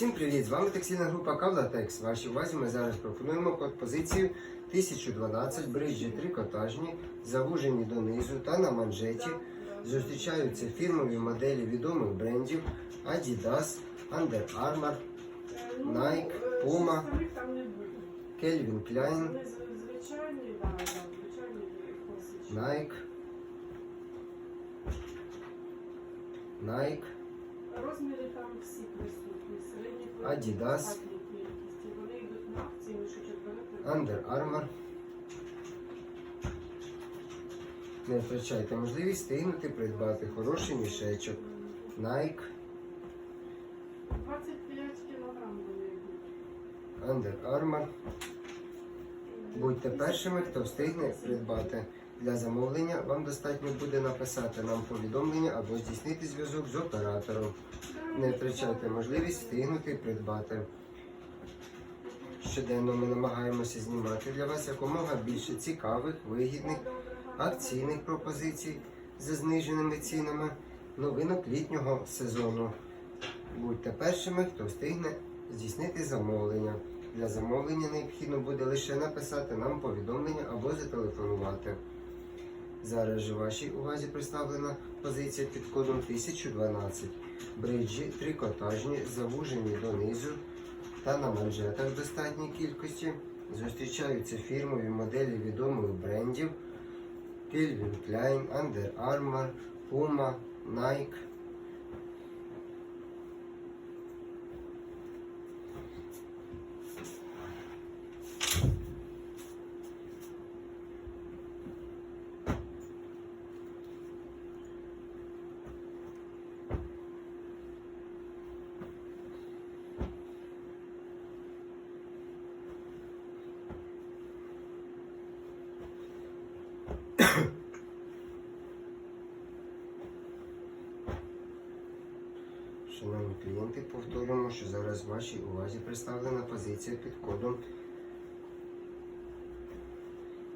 Всім привіт! З вами текстильна група Кавлатекс. Вашій увазі ми зараз пропонуємо код позицію 1012 бриджі трикотажні, завужені донизу та на манжеті. Зустрічаються фірмові моделі відомих брендів Adidas, Under Armour, Nike, Puma, Calvin Klein. Nike, Nike, Розміри там всі присутні. Середні Adidas. достатньої кількості. Вони йдуть на акції, мішечок берете. Under Armour. Не втрачайте можливість встигнути придбати хороший мішечок. Nike, 25 кілограм вони йдуть. Under Armour. Будьте першими, хто встигне придбати. Для замовлення вам достатньо буде написати нам повідомлення або здійснити зв'язок з оператором. Не втрачайте можливість встигнути придбати. Щоденно ми намагаємося знімати для вас якомога більше цікавих, вигідних, акційних пропозицій за зниженими цінами, новинок літнього сезону. Будьте першими, хто встигне здійснити замовлення. Для замовлення необхідно буде лише написати нам повідомлення або зателефонувати. Зараз же вашій увазі представлена позиція під кодом 1012. Бриджі трикотажні, завужені донизу та на манжетах достатній кількості. Зустрічаються фірмові моделі відомих брендів Calvin Klein, Under Armour, Puma, Nike. Шановні клієнти, повторюємо, що зараз вашій увазі представлена позиція під кодом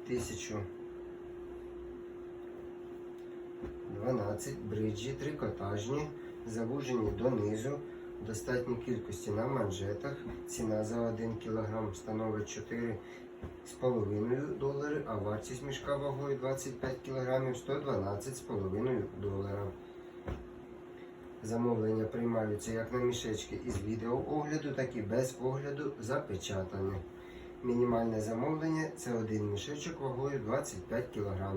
1012 бриджі трикотажні, завужені донизу, достатній кількості на манжетах. Ціна за 1 кг становить 4,5 долари, а вартість мішка вагою 25 кг 112,5 долара. Замовлення приймаються як на мішечки із відеоогляду, так і без огляду запечатані. Мінімальне замовлення це один мішечок вагою 25 кг.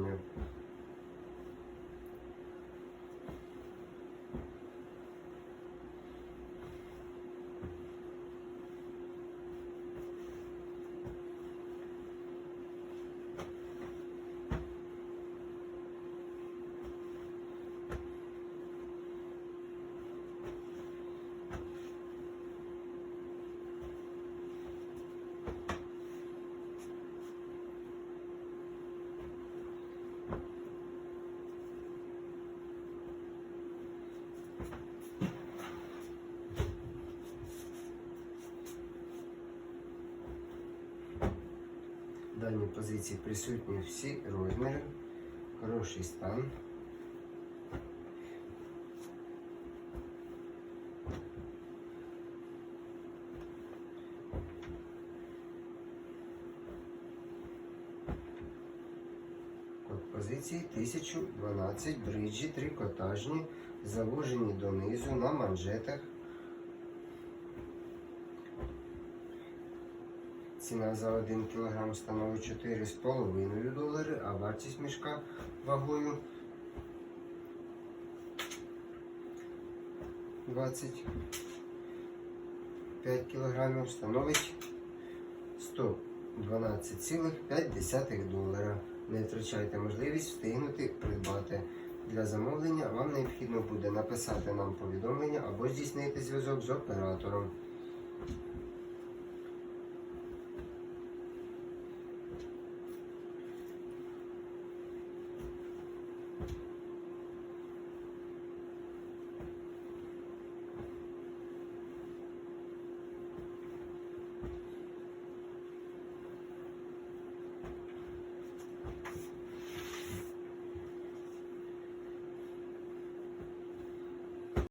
В даній позиції присутні всі розміри, хороший стан. Позиції 1012 бриджі трикотажні, заложені донизу на манжетах. Ціна за 1 кг становить 4,5 долари, а вартість мішка вагою 25 кг становить 112,5 долара. Не втрачайте можливість встигнути придбати. Для замовлення вам необхідно буде написати нам повідомлення або здійснити зв'язок з оператором.